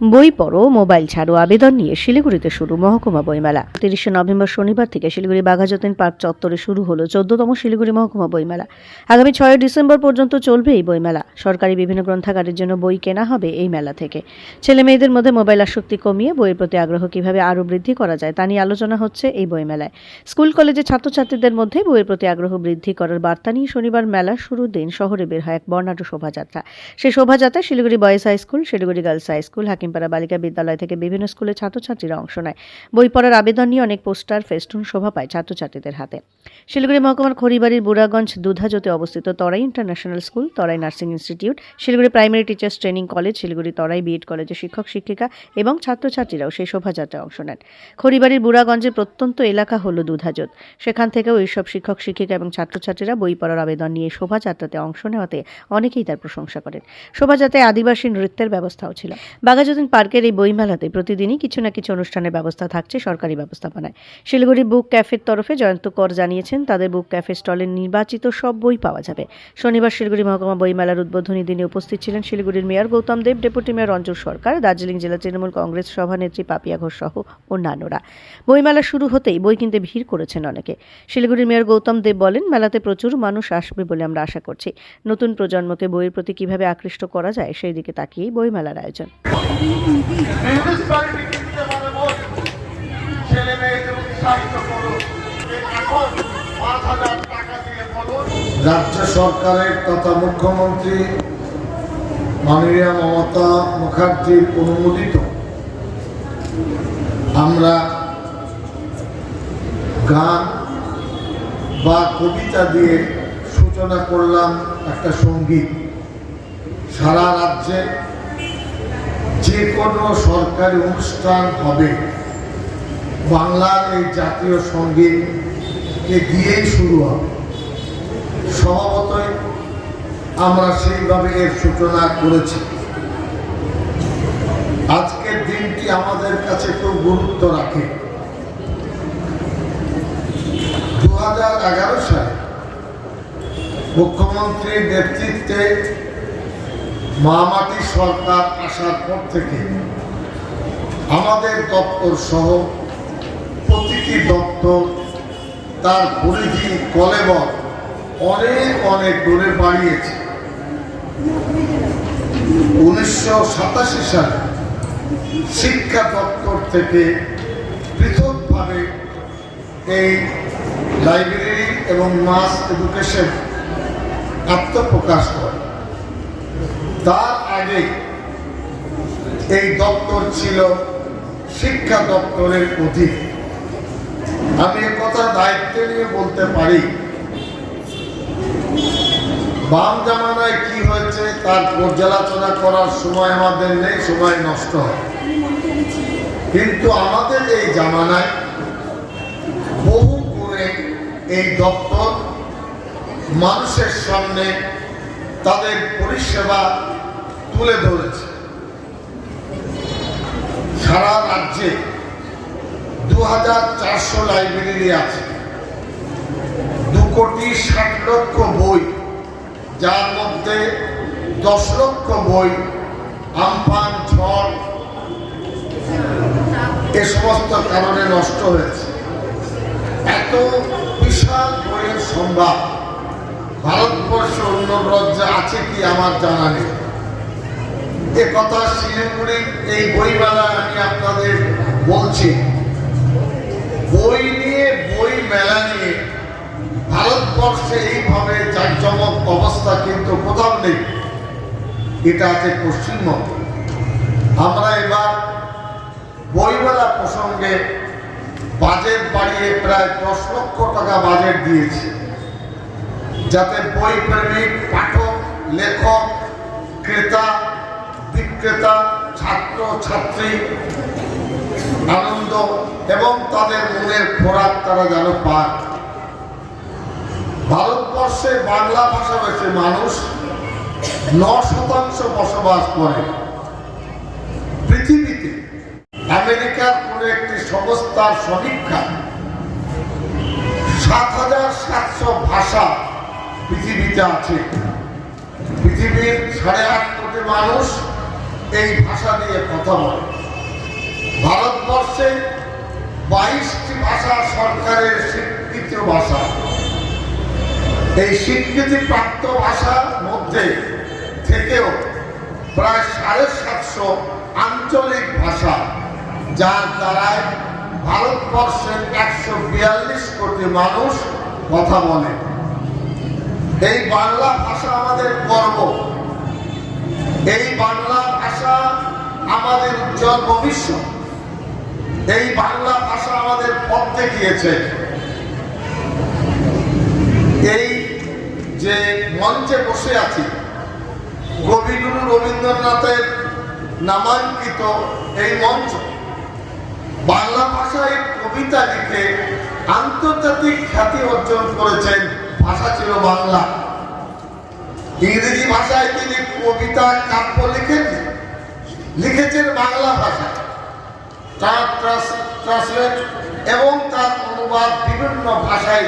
বই পড়ো, মোবাইল ছাড়ো, আবেদন নিয়ে শিলিগুড়িতে শুরু মহকুমা বইমেলা। তিরিশে নভেম্বর শনিবার থেকে শিলিগুড়ি বাঘাযতীন পার্ক চত্বরে শুরু হলো চোদ্দতম শিলিগুড়ি মহকুমা বইমেলা। আগামী ছয় ডিসেম্বর পর্যন্ত চলবে এই বইমেলা। সরকারি বিভিন্ন গ্রন্থাগারের জন্য বই কেনা হবে এই মেলা থেকে। ছেলে মেয়েদের মধ্যে মোবাইল আসক্তি কমিয়ে বইয়ের প্রতি আগ্রহ কীভাবে আরও বৃদ্ধি করা যায় তা নিয়ে আলোচনা হচ্ছে এই বইমেলায়। স্কুল, কলেজে ছাত্রছাত্রীদের মধ্যে বইয়ের প্রতি আগ্রহ বৃদ্ধি করার বার্তা নিয়ে শনিবার মেলা শুরুর দিন শহরে বের হয় এক বর্ণাঢ্য শোভাযাত্রা। সেই শোভাযাত্রায় Siliguri boys high school, Siliguri girls high school Hakimpara বালিকা বিদ্যালয় থেকে বিভিন্ন স্কুলের ছাত্রছাত্রীরা অংশ নেয়। বই পড়ার আবেদন নিয়ে অনেক পোস্টার, ফেস্টুন শোভা পায় ছাত্রছাত্রীদের হাতে। শিলিগুড়ি মহকুমার খড়িবাড়ির বুড়াগঞ্জ দুধাজতে অবস্থিত Terai international school, Terai nursing institute, Siliguri primary teachers training college, Siliguri Terai BEd কলেজের শিক্ষক, শিক্ষিকা এবং ছাত্রছাত্রীরাও সেই শোভাযাত্রায় অংশ নেন। খড়িবাড়ির বুড়াগঞ্জের প্রত্যন্ত এলাকা হল দুধাজোত। সেখান থেকেও এইসব শিক্ষক, শিক্ষিকা এবং ছাত্রছাত্রীরা বই পড়ার আবেদন নিয়ে শোভাযাত্রাতে অংশ নেওয়াতে অনেকেই তার প্রশংসা করেন। শোভাযাত্রায় আদিবাসী নৃত্যের ব্যবস্থাও ছিল। বাঘাযতীন পার্কের এই বইমেলাতে প্রতিদিনই কিছু না কিছু অনুষ্ঠানের ব্যবস্থা থাকছে সরকারি ব্যবস্থাপনায়। শিলিগুড়ি বুক ক্যাফের তরফে জয়ন্ত কর জানিয়েছেন, তাদের বুক ক্যাফে স্টলে নির্বাচিত সব বই পাওয়া যাবে। শনিবার শিলিগুড়ি মহকুমা বইমেলার উদ্বোধনী দিনে উপস্থিত ছিলেন শিলিগুড়ির mayor Gautam Deb, deputy mayor Ranju Sarkar, Darjeeling জেলা তৃণমূল কংগ্রেস সভানেত্রী পাপিয়া ঘোষ সহ অন্যান্যরা। বইমেলা শুরু হতেই বই কিনতে ভিড় করেছেন অনেকে। শিলিগুড়ির মেয়র গৌতম দেব বলেন, মেলাতে প্রচুর মানুষ আসবে বলে আমরা আশা করছি। নতুন প্রজন্মকে বইয়ের প্রতি কীভাবে আকৃষ্ট করা যায়, সেই দিকে তাকিয়েই বইমেলার আয়োজন। রাজ্য সরকারের তথা মুখ্যমন্ত্রী মাননীয় মমতা মুখার্জির অনুমোদিত। আমরা গান বা কবিতা দিয়ে সূচনা করলাম একটা সংগীত। সারা রাজ্যে যে কোনো সরকারি অনুষ্ঠান হবে, বাংলার এই জাতীয় সঙ্গীতকে দিয়েই শুরু হবে। স্বভাবতই আমরা সেইভাবে এর সূচনা করেছি। আজকের দিনটি আমাদের কাছে খুব গুরুত্ব রাখে। দু হাজার এগারো সালে মুখ্যমন্ত্রীর নেতৃত্বে মামাটি সরকার আসার পর থেকে আমাদের দপ্তর সহ প্রতিটি দপ্তর, তার পরিধি কলেবর অনেক অনেক দূরে বাড়িয়েছে। উনিশশো সাতাশি সালে শিক্ষা দপ্তর থেকে পৃথকভাবে এই লাইব্রেরি এবং মাস এডুকেশন আত্মপ্রকাশ করে তার আগে এই দপ্তর ছিল শিক্ষা দপ্তরের অধীন। আমি কথা দায়িত্ব নিয়ে বলতে পারি, বাম জামানায় কি হয়েছে তার পর্যালোচনা করার সময় আমাদের নেই, সময় নষ্ট হয়। কিন্তু আমাদের এই জামানায় বহু করে এই দপ্তর মানুষের সামনে তাদের পরিষেবা তুলে ধরেছে। সারা রাজ্যে দু হাজার চারশো লাইব্রেরি আছে। দু কোটি ষাট লক্ষ বই, যার মধ্যে দশ লক্ষ বই, আমফান, ঝড়, এ সমস্ত কারণে নষ্ট হয়েছে। এত বিশাল বইয়ের সম্ভাব ভারতবর্ষ অন্য রাজ্যে আছে কি আমার জানা নেই। এ কথা এই বইমেলায় আমি আপনাদের বলছি। বই নিয়ে, বই মেলা নিয়ে ভারতবর্ষে এইভাবে জাঁকজমক অবস্থা কিন্তু কোথাও নেই। এটা আছে পশ্চিমবঙ্গ। আমরা এবার বইমেলা প্রসঙ্গে বাজেট বাড়িয়ে প্রায় দশ লক্ষ টাকা বাজেট দিয়েছি। যাতে বই প্রেমিক, পাঠক, লেখক, ক্রেতা বিক্রেতা ছাত্র, ছাত্রী, আনন্দ এবং তাদের মনের খোরাক তারা যেন পায়। ভারতবর্ষে বাংলা ভাষাভাষী মানুষ ন শতাংশ বসবাস করে। পৃথিবীতে আমেরিকার কোন একটি সংস্থার সমীক্ষা সাত হাজার সাতশো ভাষা পৃথিবীতে আছে। পৃথিবীর সাড়ে আট কোটি মানুষ এই ভাষা দিয়ে কথা বলে। ভারতবর্ষে বাইশটি ভাষা সরকারের স্বীকৃত ভাষা। এই স্বীকৃতিপ্রাপ্ত ভাষার মধ্যে থেকেও প্রায় সাড়ে সাতশো আঞ্চলিক ভাষা, যার দ্বারায় ভারতবর্ষের একশো বিয়াল্লিশ কোটি মানুষ কথা বলে। এই বাংলা ভাষা আমাদের গর্ব। এই বাংলা ভাষা আমাদের উজ্জ্বল ভবিষ্যৎ এই বাংলা ভাষা আমাদের পথ দেখিয়েছে। এই যে মঞ্চে বসে আছি, কবিগুরু রবীন্দ্রনাথের নামাঙ্কিত এই মঞ্চ, বাংলা ভাষায় কবিতা লিখে আন্তর্জাতিক খ্যাতি অর্জন করেছেন ভাষা ছিল বাংলা। ইংরেজি ভাষায় তিনি কবিতা, কাব্য লিখেছেন লিখেছেন বাংলা ভাষায় তার ট্রান্সলেট এবং তার অনুবাদ বিভিন্ন ভাষায়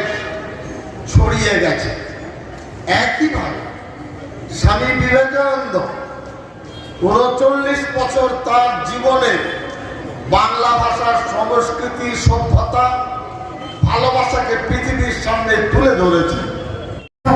ছড়িয়ে গেছে। একইভাবে স্বামী বিবেকানন্দ উনচল্লিশ বছর তার জীবনে বাংলা ভাষার সংস্কৃতি, সভ্যতা, ভালোবাসাকে পৃথিবীর সামনে তুলে ধরেছে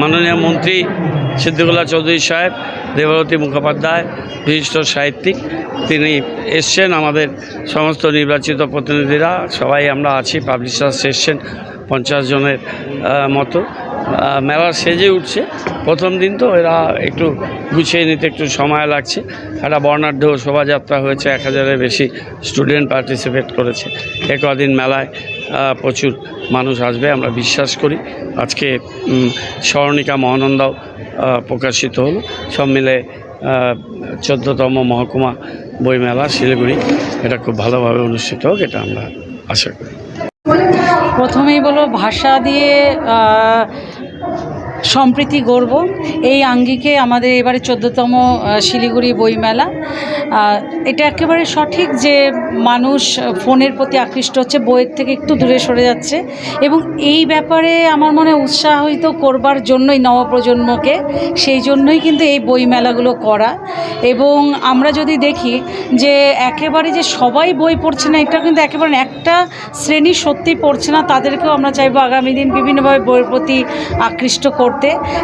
মাননীয় মন্ত্রী সিদ্দিকুল্লাহ চৌধুরী সাহেব দেবরতী মুখোপাধ্যায়, বিশিষ্ট সাহিত্যিক, তিনি এসছেন আমাদের সমস্ত নির্বাচিত প্রতিনিধিরা। সবাই আমরা আছি পাবলিশার্স এসছেন পঞ্চাশ জনের মতো। মেলা সেজে উঠছে। প্রথম দিন তো এরা একটু গুছিয়ে নিতে একটু সময় লাগছে। একটা বর্ণাঢ্য শোভাযাত্রা হয়েছে, এক হাজারের বেশি স্টুডেন্ট পার্টিসিপেট করেছে। এ কদিন মেলায় প্রচুর মানুষ আসবে, আমরা বিশ্বাস করি। আজকে স্মরণিকা মহানন্দাও প্রকাশিত হলো। সব মিলে চোদ্দতম মহকুমা বইমেলা, শিলিগুড়ি। এটা খুব ভালোভাবে অনুষ্ঠিত হোক, এটা আমরা আশা করি। প্রথমেই বলো, ভাষা দিয়ে সম্প্রীতি গর্ব এই আঙ্গিকে আমাদের এবারে চোদ্দোতম শিলিগুড়ি বইমেলা। এটা একেবারে সঠিক যে মানুষ ফোনের প্রতি আকৃষ্ট হচ্ছে, বইয়ের থেকে একটু দূরে সরে যাচ্ছে। এবং এই ব্যাপারে আমার মনে উৎসাহিত করবার জন্যই নবপ্রজন্মকে, সেই জন্যই কিন্তু এই বইমেলাগুলো করা। এবং আমরা যদি দেখি যে একেবারে যে সবাই বই পড়ছে না, এটা কিন্তু একেবারে একটা শ্রেণি সত্যি পড়ছে না, তাদেরকেও আমরা চাইব আগামী দিন বিভিন্নভাবে বইয়ের প্রতি আকৃষ্ট করতে।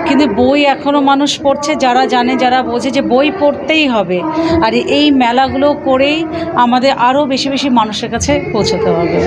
কিন্তু বই এখনও মানুষ পড়ছে, যারা জানে, যারা বোঝে যে বই পড়তেই হবে। আর এই মেলাগুলো করেই আমাদের আরও বেশি বেশি মানুষের কাছে পৌঁছতে হবে।